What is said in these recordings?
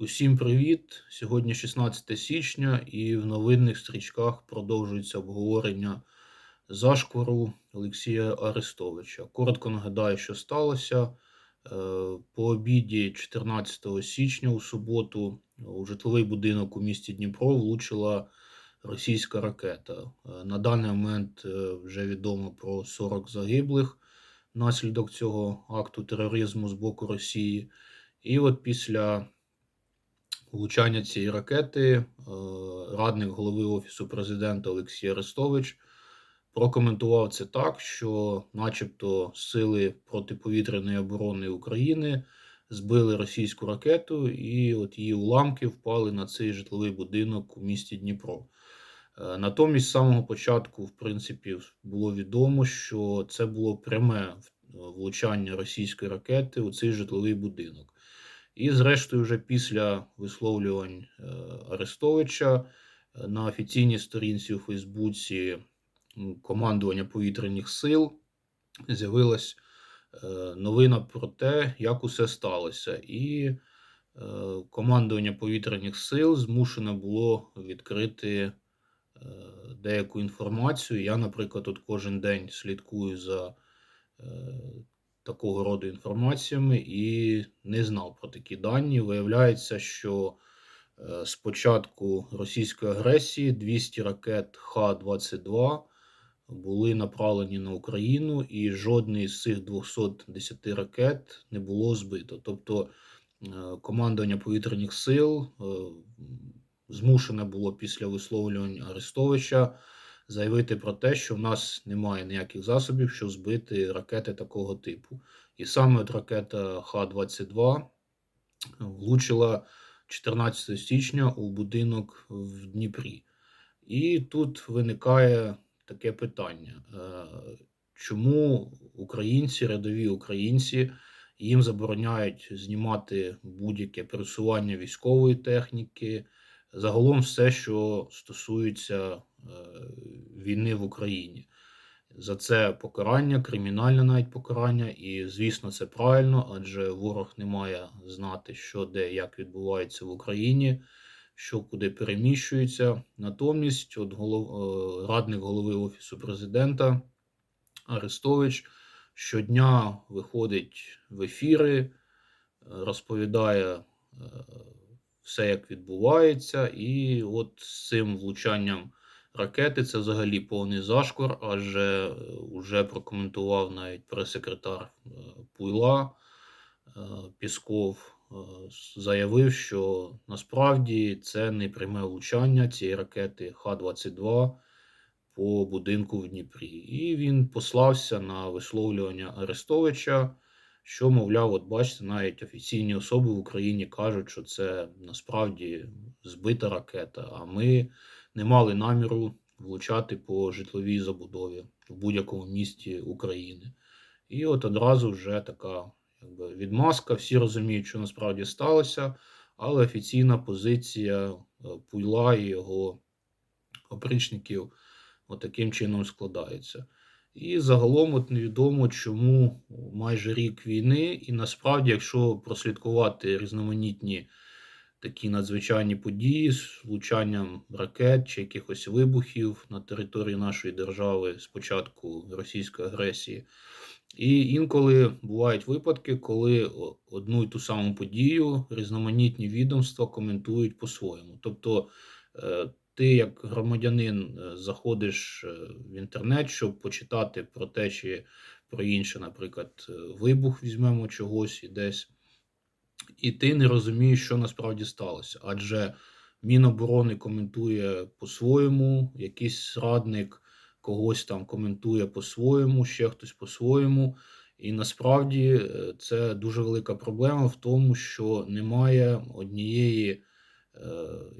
Усім привіт! Сьогодні 16 січня, і в новинних стрічках продовжується обговорення зашквару Олексія Арестовича. Коротко нагадаю, що сталося. Е, По обіді 14 січня у суботу у житловий будинок у місті Дніпро влучила російська ракета. Е, На даний момент е, вже відомо про 40 загиблих внаслідок цього акту тероризму з боку Росії. І от після влучання цієї ракети е, радник голови Офісу президента Олексій Арестович прокоментував це так, що, начебто, сили протиповітряної оборони України збили російську ракету, і от її уламки впали на цей житловий будинок у місті Дніпро. Е, Натомість, з самого початку, в принципі, було відомо, що це було пряме влучання російської ракети у цей житловий будинок. І, зрештою, вже після висловлювань е, Арестовича е, на офіційній сторінці у Фейсбуці командування повітряних сил з'явилась е, новина про те, як усе сталося. І командування повітряних сил змушене було відкрити деяку інформацію. Я, наприклад, от кожен день слідкую за такого роду інформаціями і не знав про такі дані. Виявляється, що е, з початку російської агресії 200 ракет Х-22 були направлені на Україну, і жодний з цих 210 ракет не було збито. Тобто е, командування повітряних сил е, змушене було після висловлювань Арестовича заявити про те, що в нас немає ніяких засобів, щоб збити ракети такого типу. І саме от ракета Х-22 влучила 14 січня у будинок в Дніпрі. І тут виникає таке питання: е, чому українці, рядові українці, їм забороняють знімати будь-яке пересування військової техніки, загалом все, що стосується війни в Україні. За це покарання, кримінальне навіть покарання, і звісно, це правильно, адже ворог не має знати, що де як відбувається в Україні, що куди переміщується. Натомість, от голов... е, радник голови Офісу президента Арестович щодня виходить в ефіри, е, розповідає е, все, як відбувається, і от з цим влучанням ракети це взагалі повний зашквар, адже вже прокоментував навіть прес-секретар е, Пуйла е, Пісков. е, Заявив, що насправді це не пряме влучання цієї ракети Х-22 по будинку в Дніпрі. І він послався на висловлювання Арестовича, що, мовляв, от бачите, навіть офіційні особи в Україні кажуть, що це насправді збита ракета, а ми не мали наміру влучати по житловій забудові в будь-якому місті України. І от одразу вже така якби, відмазка. Всі розуміють, що насправді сталося, але офіційна позиція е, Пуйла і його опричників таким чином складається. І загалом от невідомо, чому майже рік війни, і насправді, якщо прослідкувати різноманітні такі надзвичайні події з влучанням ракет чи якихось вибухів на території нашої держави з початку російської агресії. І інколи бувають випадки, коли одну і ту саму подію різноманітні відомства коментують по-своєму. Тобто, е, ти, як громадянин, е, заходиш е, в інтернет, щоб почитати про те, чи про інше, наприклад, вибух візьмемо чогось і десь і ти не розумієш, що насправді сталося. Адже Міноборони коментує по-своєму, якийсь радник когось там коментує по-своєму, ще хтось по-своєму. І насправді е, це дуже велика проблема в тому, що немає однієї е,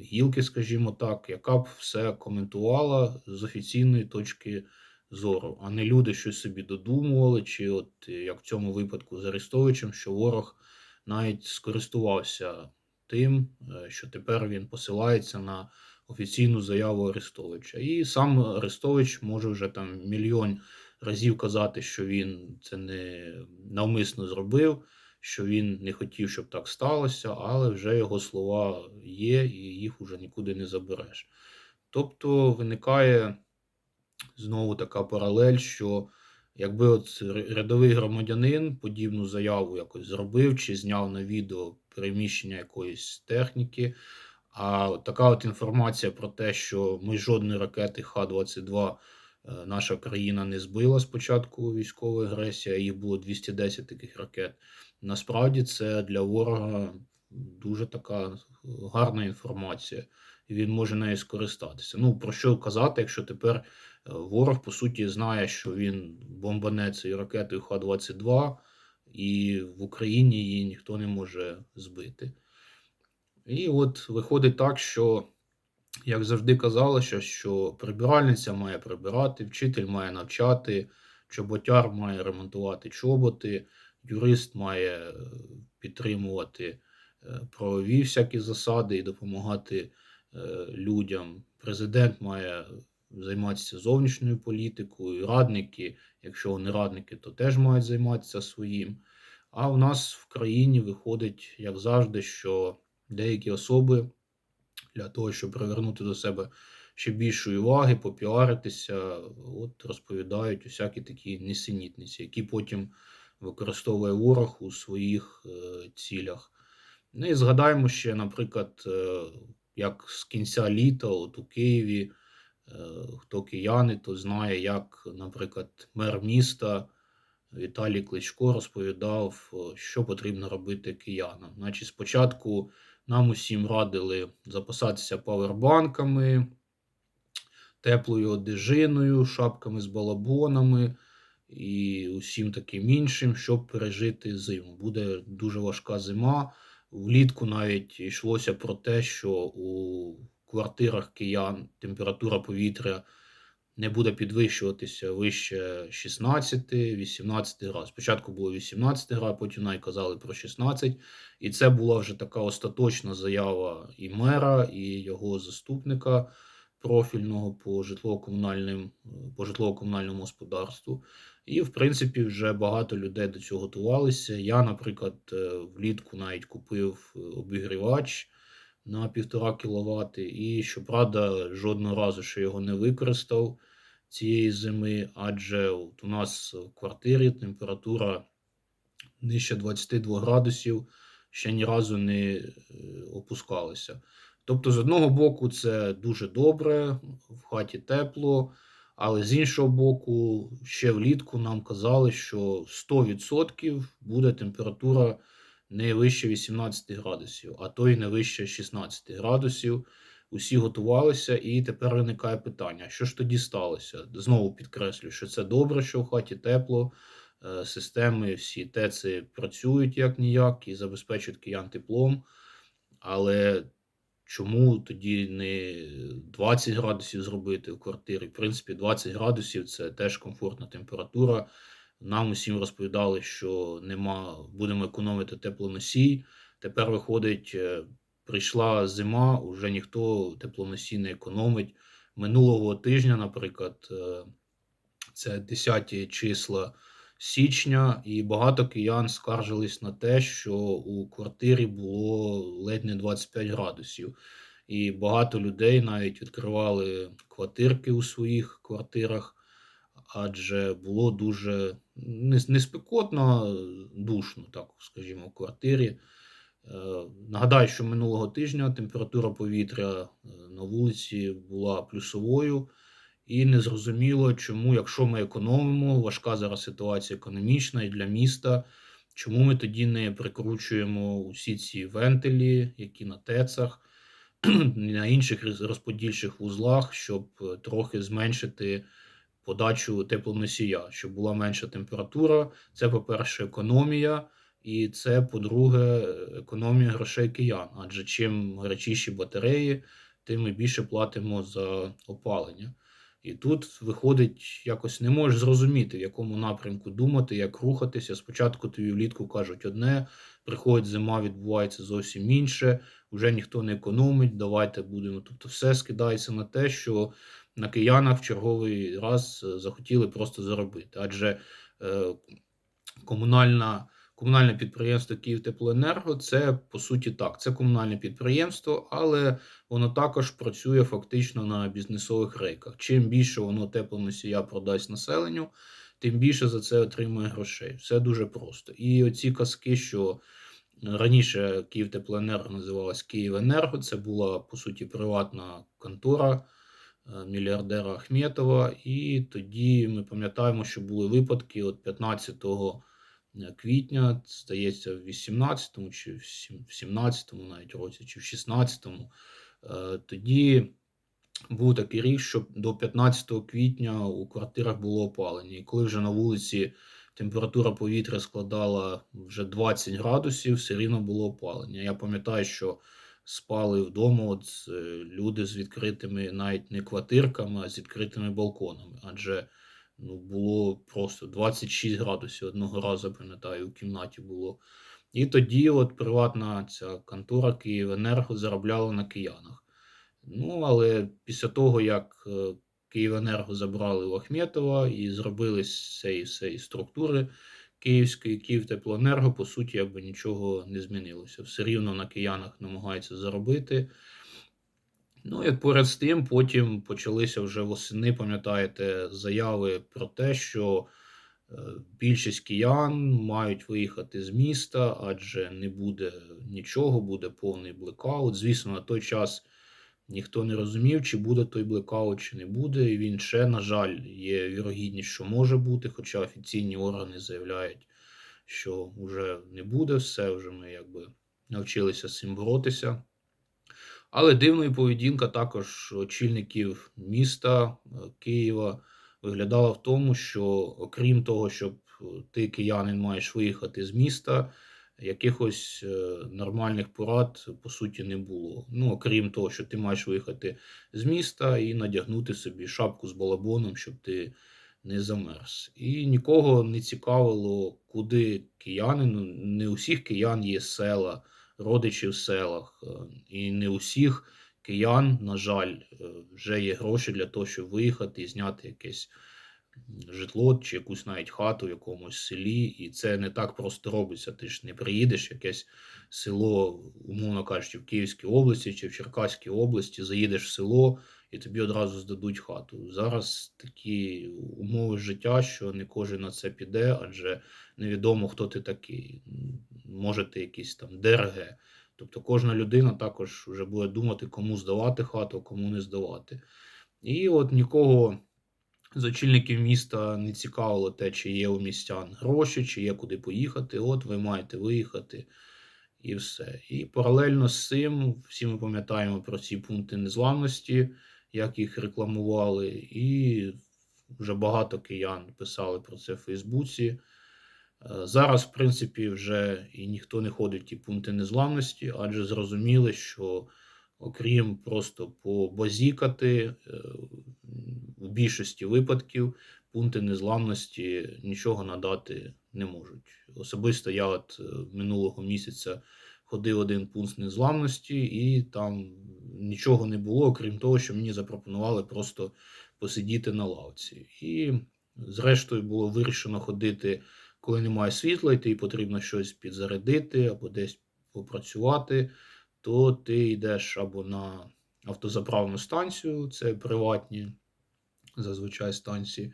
гілки, скажімо так, яка б все коментувала з офіційної точки зору, а не люди щось собі додумували, чи от як в цьому випадку з Арестовичем, що ворог навіть скористувався тим, е, що тепер він посилається на офіційну заяву Арестовича. І сам Арестович може вже там мільйон разів казати, що він це не навмисно зробив, що він не хотів, щоб так сталося, але вже його слова є, і їх уже нікуди не забереш. Тобто виникає знову така паралель, що якби от рядовий громадянин подібну заяву якось зробив чи зняв на відео переміщення якоїсь техніки, а от така от інформація про те, що ми жодної ракети Х-22 е, наша країна не збила з початку військової агресії, а їх було 210 таких ракет. Насправді це для ворога дуже така гарна інформація, і він може нею скористатися. Ну про що казати, якщо тепер ворог по суті знає, що він бомбане цією ракетою Х-22, і в Україні її ніхто не може збити. І от виходить так, що, як завжди казалося, що прибиральниця має прибирати, вчитель має навчати, чоботяр має ремонтувати чоботи, юрист має е, підтримувати е, правові всякі засади і допомагати е, людям. Президент має займатися зовнішньою політикою, радники, якщо вони радники, то теж мають займатися своїм. А в нас в країні виходить, як завжди, що деякі особи для того, щоб привернути до себе ще більшої уваги, попіаритися, от розповідають усякі такі несенітниці, які потім використовує ворог у своїх е, цілях. Ну і згадаємо ще, наприклад, е, як з кінця літа, от у Києві, хто кияни, то знає, як, наприклад, мер міста Віталій Кличко розповідав, е, що потрібно робити киянам. Значить, спочатку нам усім радили запасатися павербанками, теплою одежиною, шапками з балабонами і усім таким іншим, щоб пережити зиму. Буде дуже важка зима. Влітку навіть йшлося про те, що у квартирах киян температура повітря не буде підвищуватися вище 16-18 градусів. Спочатку було 18 градусів, потім навіть казали про 16. І це була вже така остаточна заява і мера, і його заступника профільного по житлово-комунальним по житлово-комунальному господарству. І, в принципі, вже багато людей до цього готувалися. Я, наприклад, е, влітку навіть купив е, обігрівач на 1,5 кВт, і, щоправда, жодного разу ще його не використав цієї зими, адже от у нас в квартирі температура нижче 22 градусів ще ні разу не е, опускалася. Тобто, з одного боку, це дуже добре, в хаті тепло, але з іншого боку, ще влітку нам казали, що 100% буде температура не вище 18 градусів, а то й не вище 16 градусів. Усі готувалися, і тепер виникає питання: що ж тоді сталося? Знову підкреслюю, що це добре, що в хаті тепло, е, системи всі ТЕЦи працюють як ніяк і забезпечують киян теплом. Але чому тоді не 20 градусів зробити в квартирі? В принципі, 20 градусів це теж комфортна температура. Нам усім розповідали, що нема, будемо економити теплоносій. Тепер виходить, е, прийшла зима, вже ніхто теплоносій не економить. Минулого тижня, наприклад, е, це 10 числа січня, і багато киян скаржились на те, що у квартирі було ледь не 25 градусів. І багато людей навіть відкривали квартирки у своїх квартирах, адже було дуже не, не спекотно, а душно, так скажімо, в квартирі. Е, Нагадаю, що минулого тижня температура повітря е, на вулиці була плюсовою, і незрозуміло, чому, якщо ми економимо, важка зараз ситуація економічна і для міста, чому ми тоді не прикручуємо усі ці вентилі, які на ТЕЦах, на інших роз- розподільчих вузлах, щоб е, трохи зменшити подачу теплоносія, щоб була менша температура. Це, по-перше, економія. І це, по-друге, економія грошей киян. Адже чим гарячіші батареї, тим ми більше платимо за опалення. І тут виходить, якось не можеш зрозуміти, в якому напрямку думати, як рухатися. Спочатку тобі влітку кажуть одне, приходить зима, відбувається зовсім інше, вже ніхто не економить, давайте будемо. Тобто все скидається на те, що на киянах в черговий раз е, захотіли просто заробити. Адже е, комунальна комунальне підприємство «Київтеплоенерго» це по суті так, це комунальне підприємство, але воно також працює фактично на бізнесових рейках. Чим більше воно теплоносія продасть населенню, тим більше за це отримує грошей. Все дуже просто. І оці казки, що раніше «Київтеплоенерго» називалась «Київенерго», це була по суті приватна контора мільярдера Ахметова. І тоді ми пам'ятаємо, що були випадки от 15 квітня, здається, в 18-му чи в 17-му навіть році, чи в 16-му. Е, Тоді був такий рік, що до 15 квітня у квартирах було опалення. І коли вже на вулиці температура повітря складала вже 20 градусів, все рівно було опалення. Я пам'ятаю, що спали вдома от, е, люди з відкритими навіть не квартирками, а з відкритими балконами. Адже ну, було просто 26 градусів одного разу, пам'ятаю, у кімнаті було. І тоді от приватна ця контора «Київенерго» заробляла на киянах. Ну, але після того, як е, «Київенерго» забрали у Ахметова і зробили з структури київської, «Київтеплоенерго», по суті, якби нічого не змінилося. Все рівно на киянах намагаються заробити. Ну, і поряд з тим, потім почалися вже восени, пам'ятаєте, заяви про те, що е, більшість киян мають виїхати з міста, адже не буде нічого, буде повний блекаут. Звісно, на той час ніхто не розумів, чи буде той блекаут, чи не буде. І він ще, на жаль, є вірогідність, що може бути, хоча офіційні органи заявляють, що вже не буде все, вже ми якби навчилися з цим боротися. Але дивною поведінка також очільників міста е, Києва виглядала в тому, що окрім того, щоб ти, киянин, маєш виїхати з міста, якихось е, нормальних порад по суті не було. Ну, окрім того, що ти маєш виїхати з міста і надягнути собі шапку з балабоном, щоб ти не замерз. І нікого не цікавило, куди кияни. Ну, не у всіх киян є села родичі в селах, е, і не у всіх киян, на жаль, е, вже є гроші для того, щоб виїхати і зняти якесь житло чи якусь навіть хату в якомусь селі. І це не так просто робиться. Ти ж не приїдеш якесь село, умовно кажучи, в Київській області чи в Черкаській області, заїдеш в село і тобі одразу здадуть хату. Зараз такі умови життя, що не кожен на це піде, адже невідомо, хто ти такий. Може, ти якийсь там ДРГ. Тобто кожна людина також вже буде думати, кому здавати хату, кому не здавати. І от нікого з очільників міста не цікавило те, чи є у містян гроші, чи є куди поїхати. От ви маєте виїхати і все. І паралельно з цим всі ми пам'ятаємо про ці пункти незламності, як їх рекламували, і вже багато киян писали про це в Фейсбуці. Е, Зараз, в принципі, вже і ніхто не ходить ті пункти незламності, адже зрозуміли, що окрім просто побазікати, в більшості випадків пункти незламності нічого надати не можуть. Особисто я от е, минулого місяця ходив один пункт незламності, і там нічого не було, окрім того, що мені запропонували просто посидіти на лавці. І зрештою було вирішено ходити, коли немає світла, і тобі потрібно щось підзарядити або десь попрацювати, то ти йдеш або на автозаправну станцію, це приватні зазвичай станції,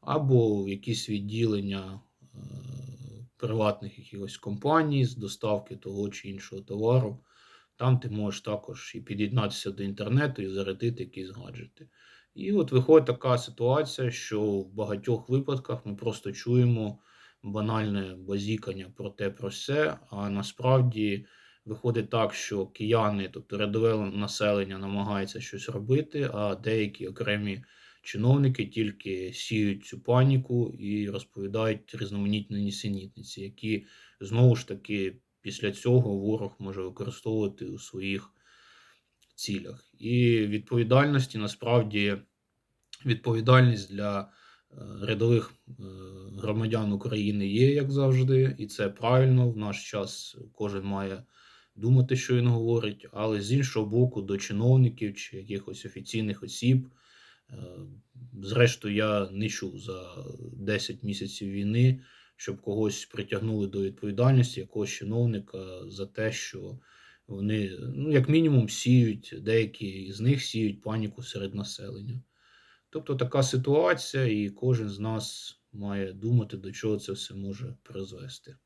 або якісь відділення е, приватних якихось компаній з доставки того чи іншого товару. Там ти можеш також і під'єднатися до інтернету і зарядити якісь гаджети. І от виходить така ситуація, що в багатьох випадках ми просто чуємо банальне базікання про те, про все, а насправді виходить так, що кияни, тобто рядове населення, намагаються щось робити, а деякі окремі чиновники тільки сіють цю паніку і розповідають різноманітні нісенітниці, які знову ж таки після цього ворог може використовувати у своїх цілях. І відповідальності насправді відповідальність для е, рядових е, громадян України є, як завжди, і це правильно. В наш час кожен має думати, що він говорить, але з іншого боку, до чиновників чи якихось офіційних осіб. Е, Зрештою, я не чув за 10 місяців війни, щоб когось притягнули до відповідальності, якогось чиновника за те, що вони, ну, як мінімум, сіють, деякі з них сіють паніку серед населення. Тобто така ситуація, і кожен з нас має думати, до чого це все може призвести.